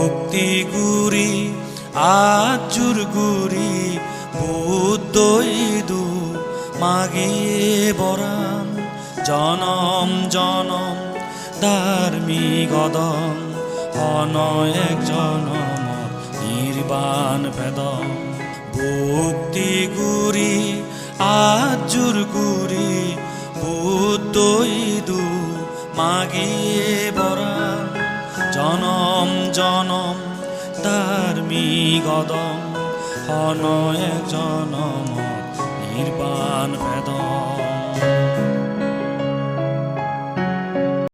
ভক্তি গুরি আজুর গুরি বুদ্ধইদু মাগিয়ে বরাম জনম জনম, ধার্মিক অনয়েক জনম, নির্বাণ বেদম। ভক্তি গুরি আজুর গুরি বুদ্ধইদু মাগিয়ে বরাম জনম তার মিগদম অনয় জনম নির্বাণ বেদম।